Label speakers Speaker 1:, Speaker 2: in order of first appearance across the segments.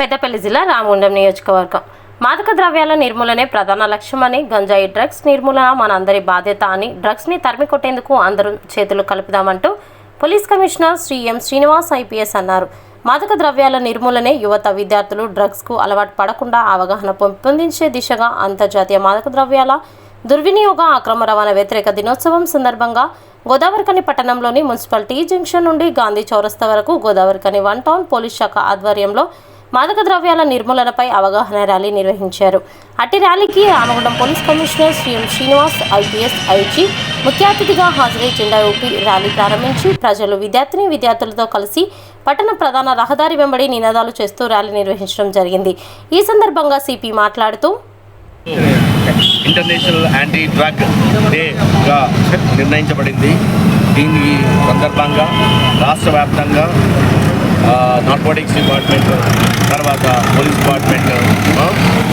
Speaker 1: పెద్దపల్లి జిల్లా రామగుండం నియోజకవర్గం. మాదక ద్రవ్యాల నిర్మూలనే ప్రధాన లక్ష్యమని గంజాయి డ్రగ్స్ నిర్మూలన మనందరి బాధ్యత అని డ్రగ్స్ని తరిమి కొట్టేందుకు అందరూ చేతులు కలుపుదామంటూ police commissioner Shri M Srinivas IPS అన్నారు. మాదక ద్రవ్యాల నిర్మూలనే యువత విద్యార్థులు డ్రగ్స్కు అలవాటు పడకుండా అవగాహన పెంపొందించే దిశగా అంతర్జాతీయ మాదక ద్రవ్యాల దుర్వినియోగ అక్రమ రవాణా వ్యతిరేక దినోత్సవం సందర్భంగా గోదావరికని పట్టణంలోని మున్సిపాలిటీ జంక్షన్ నుండి గాంధీ చౌరస్తా వరకు గోదావరికని వన్ టౌన్ పోలీస్ శాఖ ఆధ్వర్యంలో మాదక ద్రవ్యాల నిర్మూలనపై అవగాహన ర్యాలీ నిర్వహించారు. అట్టి ర్యాలీకి Ramagundam police commissioner Shri Srinivas IPS IG ముఖ్య అతిథిగా హాజరై జెండా ఊపి ర్యాలీ ప్రారంభించి ప్రజలు విద్యార్థిని విద్యార్థులతో కలిసి పట్టణ ప్రధాన రహదారి వెంబడి నినాదాలు చేస్తూ ర్యాలీ నిర్వహించడం జరిగింది. ఈ సందర్భంగా సిపి మాట్లాడుతూ
Speaker 2: ఇంటర్నేషనల్ యాంటీ డ్రగ్ డేగా నిర్ణయించబడింది. దీని సందర్భంగా రాష్ట్ర వ్యాప్తంగా నార్కోటిక్స్ డిపార్ట్మెంట్ తర్వాత పోలీస్ డిపార్ట్మెంట్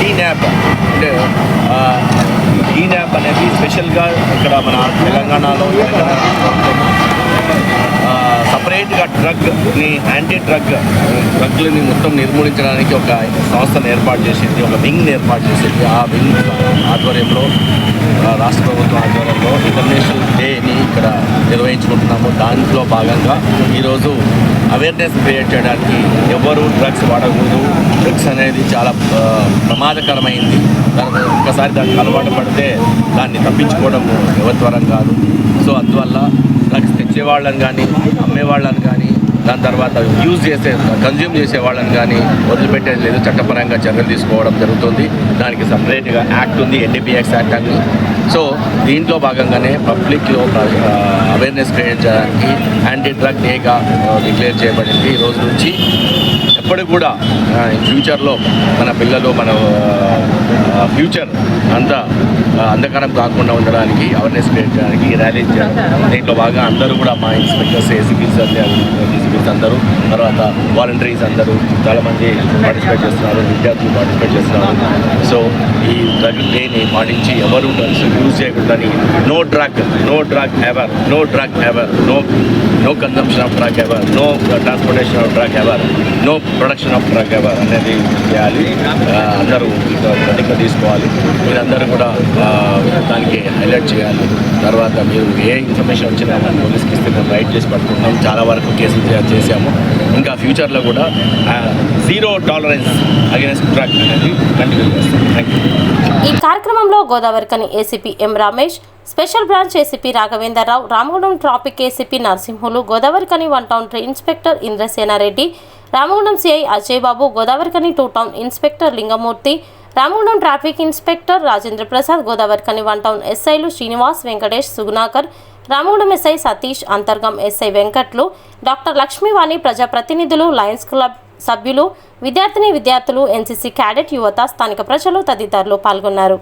Speaker 2: ఈ న్యాప్ అంటే ఈ న్యాప్ అనేది స్పెషల్గా ఇక్కడ మన తెలంగాణలో సపరేట్గా డ్రగ్ని యాంటీ డ్రగ్ డ్రగ్లని మొత్తం నిర్మూలించడానికి ఒక సంస్థను ఏర్పాటు చేసింది ఒక వింగ్ని ఏర్పాటు చేసింది. ఆ వింగ్ ఆధ్వర్యంలో రాష్ట్ర ప్రభుత్వం ఆధ్వర్యంలో ఇంటర్నేషనల్ డేని ఇక్కడ నిర్వహించుకుంటున్నాము. దాంట్లో భాగంగా ఈరోజు అవేర్నెస్ క్రియేట్ చేయడానికి ఎవరు డ్రగ్స్ వాడకూడదు. డ్రగ్స్ అనేది చాలా ప్రమాదకరమైంది. దాని ఒక్కసారి దానికి అలవాటు పడితే దాన్ని తప్పించుకోవడం ఎవరి కాదు. సో అందువల్ల డ్రగ్స్ కానీ అమ్మేవాళ్ళని కానీ దాని తర్వాత యూజ్ చేసే కన్జ్యూమ్ చేసే వాళ్ళని కానీ వదిలిపెట్టేది లేదు. చట్టపరంగా చర్యలు తీసుకోవడం జరుగుతుంది. దానికి సపరేట్గా యాక్ట్ ఉంది ఎన్డీపీఎక్స్ యాక్ట్ అని. సో దీంట్లో భాగంగానే పబ్లిక్లో అవేర్నెస్ క్రియేట్ చేయడానికి యాంటీ డ్రగ్ డేగా డిక్లేర్ చేయబడింది. ఈ రోజు నుంచి ఎప్పటికి కూడా ఫ్యూచర్లో మన పిల్లలు మన ఫ్యూచర్ అంతా అంధకారం కాకుండా ఉండడానికి అవేర్నెస్ క్రియేట్ చేయడానికి ర్యాలీ దీంట్లో బాగా అందరూ కూడా మా ఇన్స్పెక్టర్స్ ఏసీపీస్ డీసీపీస్ అందరూ తర్వాత వాలంటీర్స్ అందరూ చాలామంది పార్టిసిపేట్ చేస్తున్నారు విద్యార్థులు పార్టిసిపేట్ చేస్తున్నారు. సో ఈ డ్రగ్ పాటించి ఎవరు డ్రగ్స్ యూజ్ చేయకూడదని no drug no drug ever no drug ever no no consumption of drug ever no transportation of drug ever no production of drug ever అనేది చేయాలి. అందరూ ప్రతిజ్ఞ తీసుకోవాలి. మీరందరూ కూడా దానికి హైలైట్ చేయాలి. తర్వాత మీరు ఏ ఇన్ఫర్మేషన్ వచ్చినా మనం పోలీస్కి ఇస్తే మేము రైట్ చేసి పట్టుకుంటాం. చాలా వరకు కేసులు చే- చేసాము ఇంకా ఫ్యూచర్లో కూడా జీరో టాలరెన్స్ అగేన్స్ట్ డ్రగ్ అనేది కంటిన్యూ చేస్తాం. థ్యాంక్ యూ
Speaker 1: కార్యక్రమంలో Godavarikhani ACP M Ramesh special branch ACP Raghavendra Rao Ramagundam traffic ACP Narasimhulu Godavarikhani one town inspector Indrasena Reddy Ramagundam CI Ajay Babu Godavarikhani two town inspector Lingamurthy Ramagundam traffic inspector Rajendra Prasad Godavarikhani one town ఎస్ఐలు Srinivas Venkatesh Sugunakar Ramagundam SI Satish Antargam SI Venkatlu doctor Lakshmivani ప్రజాప్రతినిధులు Lions club సభ్యులు విద్యార్థిని విద్యార్థులు NCC cadet యువత స్థానిక ప్రజలు తదితరులు పాల్గొన్నారు.